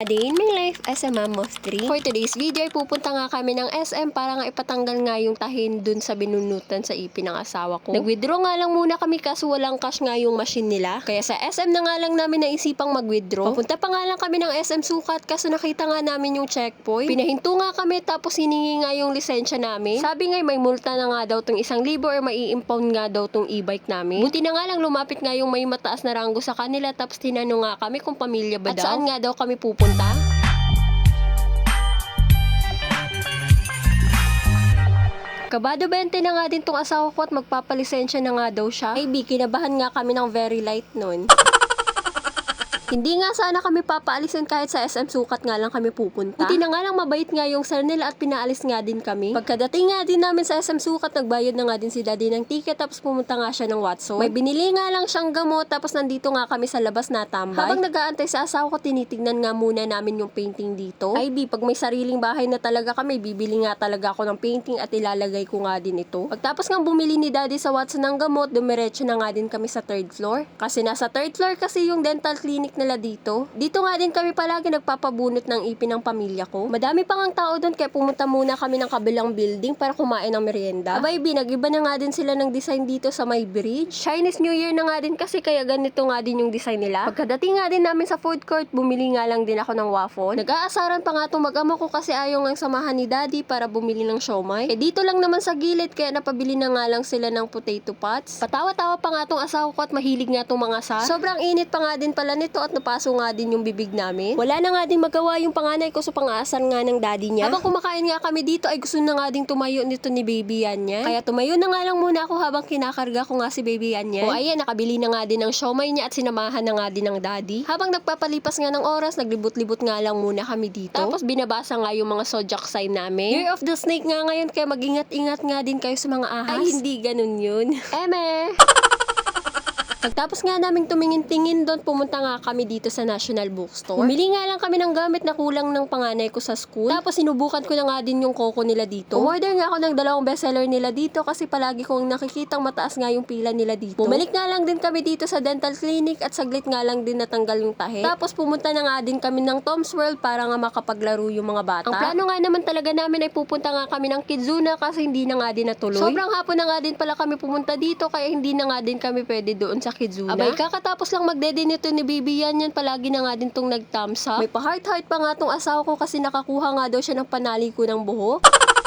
A day in my life as a mom of three. For today's video ay pupunta nga kami ng SM para nga ipatanggal nga yung tahin dun sa binunutan sa ipin ng asawa ko. Nag-withdraw nga lang muna kami kaso walang cash nga yung machine nila. Kaya sa SM na nga lang namin naisipang mag-withdraw. Papunta pa nga lang kami ng SM sukat kaso nakita nga namin yung checkpoint. Pinahinto nga kami tapos hiningi nga yung lisensya namin. Sabi nga may multa na nga daw tong isang libo or mai impound nga daw tong e-bike namin. Buti na nga lang lumapit nga yung may mataas na ranggo sa kanila tapos tinanong nga kami kung pamilya ba daw. At saan nga daw kami pupunta. Kabado 20 na nga din tong asawa ko at magpapalisensya na nga daw siya. Ay, Bi, kinabahan nga kami ng very light nun. Hindi nga sana kami papaalisin kahit sa SM sukat nga lang kami pupunta. Buti na nga lang mabait nga yung sir nila at pinaalis nga din kami. Pagkadating nga din namin sa SM sukat, nagbayad na nga din si daddy ng ticket tapos pumunta nga siya ng Watson. May binili nga lang siyang gamot tapos nandito nga kami sa labas na tambay. Habang nag-aantay sa asawa ko, tinitignan nga muna namin yung painting dito. Di, pag may sariling bahay na talaga kami, bibili nga talaga ako ng painting at ilalagay ko nga din ito. Pagtapos nga bumili ni daddy sa Watson ng gamot, dumiretso na nga din kami sa third floor. Kasi nasa third floor kasi yung dental clinic nila dito. Dito nga din kami palagi nagpapabunot ng ipin ng pamilya ko. Madami pang ang tao doon kaya pumunta muna kami ng kabilang building para kumain ng merienda. Abay, B, nag-iba na nga din sila ng design dito sa may bridge. Chinese New Year na nga din kasi kaya ganito nga din yung design nila. Pagkadating nga din namin sa food court, bumili nga lang din ako ng waffle. Nag-aasaran pa nga itong mag-ama ko kasi ayaw nga samahan ni daddy para bumili ng siomay. Eh dito lang naman sa gilid kaya napabili na nga lang sila ng potato pots. Patawa-tawa pa nga tong asawa ko at mahilig nga tong mga sa. Sobrang init pa nga din pala nito at napaso nga din yung bibig namin. Wala na nga din magawa yung panganay ko sa pangasar nga ng daddy niya. Habang kumakain nga kami dito ay gusto na nga din tumayo nito ni baby yan niya. Kaya tumayo na nga lang muna ako habang kinakarga ko nga si baby yan niya. O ayan, nakabili na nga din ng siomay niya at sinamahan na nga din ng daddy. Habang nagpapalipas nga ng oras, naglibot-libot nga lang muna kami dito. Tapos binabasa nga yung mga zodiac sign namin. Year of the snake nga ngayon kaya mag-ingat-ingat nga din kayo sa mga ahas. Ay, hindi ganun yun. Eme! Pagtapos nga namin tumingin-tingin doon, pumunta nga kami dito sa National Bookstore. Bumili nga lang kami ng gamit na kulang ng panganay ko sa school. Tapos sinubukan ko na nga din yung koko nila dito. Umorder nga ako ng dalawang bestseller nila dito kasi palagi kong nakikitang mataas nga yung pila nila dito. Bumalik nga lang din kami dito sa dental clinic at saglit nga lang din natanggal yung tahi. Tapos pumunta na nga din kami ng Tom's World para nga makapaglaro yung mga bata. Ang plano nga naman talaga namin ay pupunta nga kami ng Kidzuna kasi hindi na nga din natuloy. Sobrang hapon na nga din pala kami pumunta dito kaya hindi na nga din kami pwede doon sa Kidzuna. Abay, kakatapos lang magdede nito ni Baby yan yan palagi na nga din tong nag-thumbs up. May pa-heart-heart pa nga tong asawa ko kasi nakakuha nga daw siya ng panali ko ng buhok.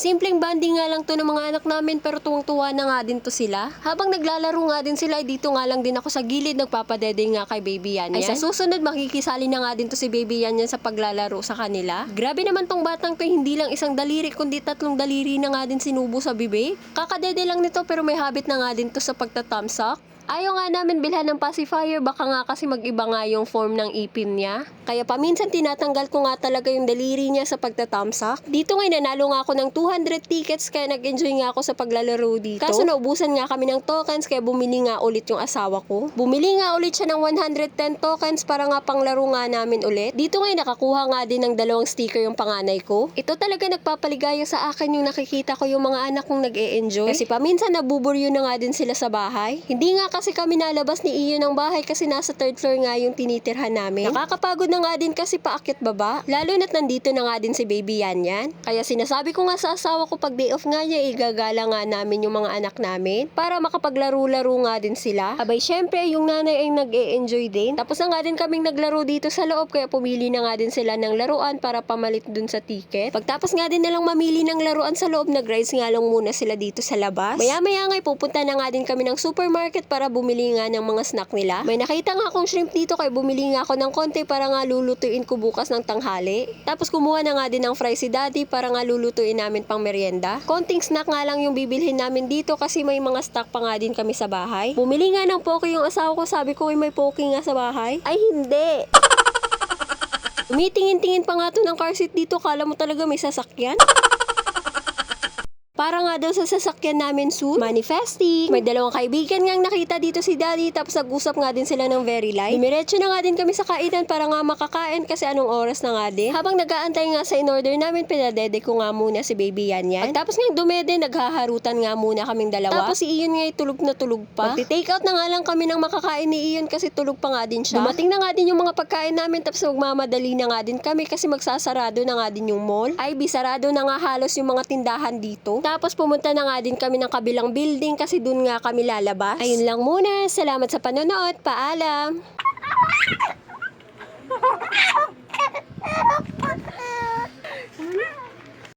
Simpleng banding nga lang to ng mga anak namin pero tuwang-tuwa na nga din to sila. Habang naglalaro nga din sila, dito nga lang din ako sa gilid nagpapadede nga kay Baby Yan Ay sa susunod makikisali na nga din to si Baby Yan Yan sa paglalaro sa kanila. Grabe naman tong batang to hindi lang isang daliri kundi tatlong daliri na nga din sinubo sa bibig. Kakadede lang nito pero may habit na nga din to sa pagtatamsak. Ayaw nga namin bilhan ng pacifier, baka nga kasi mag-iba nga yung form ng ipin niya. Kaya paminsan tinatanggal ko nga talaga yung daliri niya sa pagtatamsak. Dito nga nanalo nga ako ng 200 tickets kaya nag-enjoy nga ako sa paglalaro dito. Kaso naubusan nga kami ng tokens kaya bumili nga ulit yung asawa ko. Bumili nga ulit siya ng 110 tokens para nga panglaro nga namin ulit. Dito nga nakakuha nga din ng dalawang sticker yung panganay ko. Ito talaga nagpapaligaya sa akin yung nakikita ko yung mga anak kong nag-e-enjoy. Kasi paminsan nabuburyo na nga din sila sa bahay. Hindi nga kasi kami nalabas ni Iyo ng bahay kasi nasa third floor nga yung tinitirhan namin. Nakakapagod na nga din kasi paakyat baba. Lalo na't nandito na nga din si baby yan yan. Kaya sinasabi ko nga sa asawa ko pag day off nga niya, igagala nga namin yung mga anak namin para makapaglaro-laro nga din sila. Abay, syempre, yung nanay ay nag-e-enjoy din. Tapos na nga din kaming naglaro dito sa loob kaya pumili na nga din sila ng laruan para pamalit dun sa ticket. Pagtapos nga din nalang mamili ng laruan sa loob, nag-rides nga lang muna sila dito sa labas. Maya-maya nga, pupunta na nga din kami ng supermarket para bumili nga ng mga snack nila. May nakita nga akong shrimp dito kaya bumili nga ako ng konti para nga lulutuin ko bukas ng tanghali. Tapos kumuha na nga din ng fries si daddy para nga lulutuin namin pang merienda. Konting snack nga lang yung bibilhin namin dito kasi may mga stock pa nga din kami sa bahay. Bumili nga ng poke yung asawa ko, sabi ko "Uy, may poke nga sa bahay. Ay hindi! Umitingin-tingin pa nga to ng car seat dito, kala mo talaga may sasakyan. Para nga daw sa sasakyan namin soon. Manifesting. May dalawang kaibigan nga nakita dito si Daddy tapos nag-usap nga din sila ng very light. Dumiretso na nga din kami sa kainan para nga makakain kasi anong oras na nga din. Habang nag-aantay nga sa in-order namin, pinadede ko nga muna si Baby Yan Yan. Pagtapos nga dumede, naghaharutan nga muna kaming dalawa. Tapos si Ian nga tulog na tulog pa. Magti-take out na nga lang kami ng makakain ni Ian kasi tulog pa nga din siya. Dumating na nga din yung mga pagkain namin tapos magmamadali na nga din kami kasi magsasarado na nga din yung mall. Ay, bisarado na nga halos yung mga tindahan dito. Tapos pumunta na nga din kami ng kabilang building kasi dun nga kami lalabas. Ayun lang muna. Salamat sa panonood. Paalam!